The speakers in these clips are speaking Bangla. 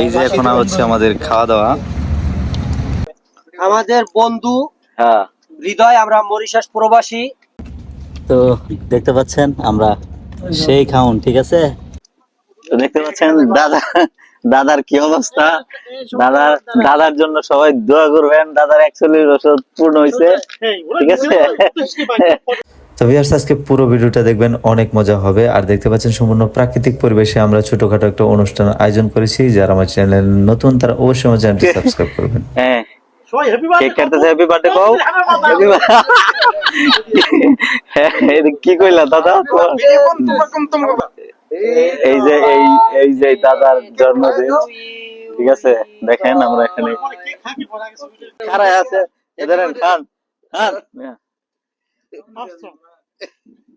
এই যে এখন হচ্ছে আমাদের খাওয়া দাওয়া আমাদের বন্ধু হ্যাঁ হৃদয় আমরা মরিশাস প্রবাসী তো দেখতে পাচ্ছেন আমরা সেই খাউন ঠিক আছে দেখতে পাচ্ছেন দাদা দাদার কি অবস্থা দাদার দাদার জন্য সবাই দোয়া করবেন দাদার একচল্লিশ বছর পূর্ণ হয়েছে ঠিক আছে তো ভিউয়ার্স আজকে পুরো ভিডিওটা দেখবেন অনেক মজা হবে। আর দেখতে পাচ্ছেন সম্পূর্ণ প্রাকৃতিক পরিবেশে আমরা ছোটখাটো একটা অনুষ্ঠান আয়োজন করেছি। যারা আমার চ্যানেল নতুন তারা অবশ্যই আমার চ্যানেলটি সাবস্ক্রাইব করবেন। হ্যাঁ। কেক কাটতেছে হ্যাপি বার্থডে কও Happy bir- হ্যাঁ, এটা কি কইলা দাদা? এই যে এই এই যে দাদার জন্মদিন। ঠিক আছে দেখেন আমরা এখানে কারায় আছে? এদের খান। খান।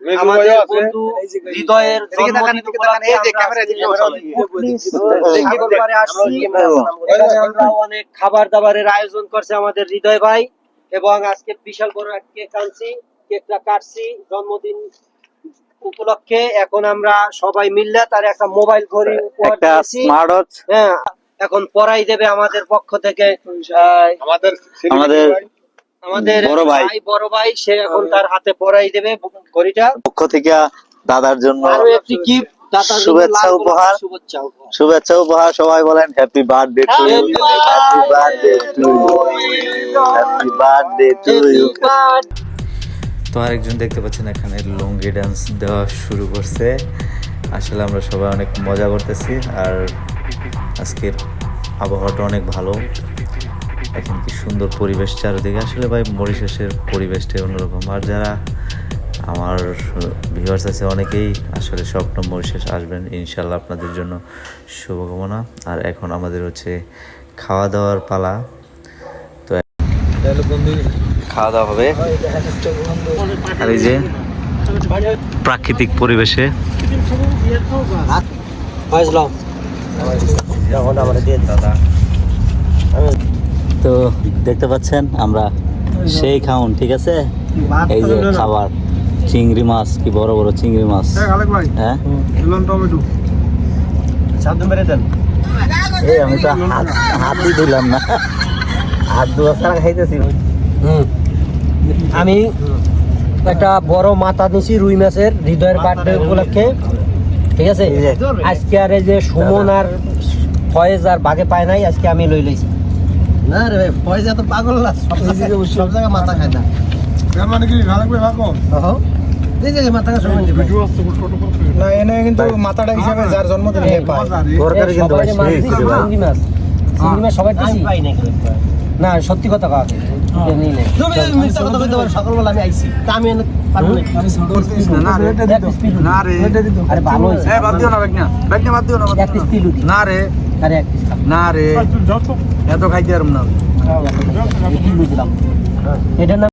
আমাদের বন্ধু হৃদয়ের জন্মদিন উপলক্ষে আমরা অনেক খাবার দাবারের আয়োজন করছে আমাদের হৃদয় ভাই এবং আজকে বিশাল বড় এক কেক আনছি কেকটা কাটছি জন্মদিন উপলক্ষে। এখন আমরা সবাই মিললে তার একটা মোবাইল ঘড়ি উপহার দিয়েছি। হ্যাঁ এখন পড়াই দেবে আমাদের পক্ষ থেকে আহ, আমাদের আমাদের বড় ভাই। বড় ভাই সে এখন তার হাতে পড়াই দেবে ঘড়িটা। পক্ষ থেকে দাদার জন্য আরও একটি গিফট দাতার জন্য শুভেচ্ছা লাল উপহার। গোলাপের শুভেচ্ছা উপহার। শুভেচ্ছা উপহার সবাই বলেন happy birthday to you happy birthday to you happy birthday to you তো আরেকজন দেখতে পাচ্ছেন এখানে লুঙ্গি ডান্স দেওয়া শুরু করছে। আসলে আমরা সবাই অনেক মজা করতেছি আর আজকের আবহাওয়াটা অনেক ভালো। এখন কি সুন্দর পরিবেশ চারিদিকে। আসলে ভাই মরিশাসের পরিবেশটাই অন্যরকম। আর যারা আমার ভিউয়ার্স আছে অনেকেই আসলে স্বপ্ন মরিশাস আসবেন। ইনশাল্লাহ আপনাদের জন্য শুভকামনা। আর এখন আমাদের হচ্ছে খাওয়া দাওয়ার পালা। তো খাওয়া দাওয়া হবে। আর এই যে প্রাকৃতিক পরিবেশে। দাদা। তো দেখতে পাচ্ছেন আমরা সেই খাউন ঠিক আছে? এই যে খাবার চিংড়ি মাছ কি বড় বড় চিংড়ি মাছ। হ্যাঁ? এই আমি তো হাত হাতই দিলাম না। হাত দুয়া ছাড়া খাইতেছি আমি একটা বড় মাথা নিছি রুই মাছের হৃদয়ের বার্থডে উপলক্ষে। ঠিক আছে? আজকে আর এই যে সুমন আর ফয়েজ আর বাগে পায় নাই আজকে আমি লই লইছি। না রে ভাই ফয়েজ এত পাগল না সব জায়গায় সব জায়গায় মাথা খায় না। মানে কি ভালো করে ভাগো এই যে না এনে কিন্তু মাথাটা হিসাবে যার জন্মদিন হে পায়। তরকারি কিন্তু ভাই সবাই সেই মাছ চিংড়ি মাছ। চিংড়ি মাছ সবাই দিছি। না সত্যি কথা কাকে নেই নেই সকালবেলা আমি আইছি। তা আমি না। রে। না রে। না রে। এত খাইতে পারব না।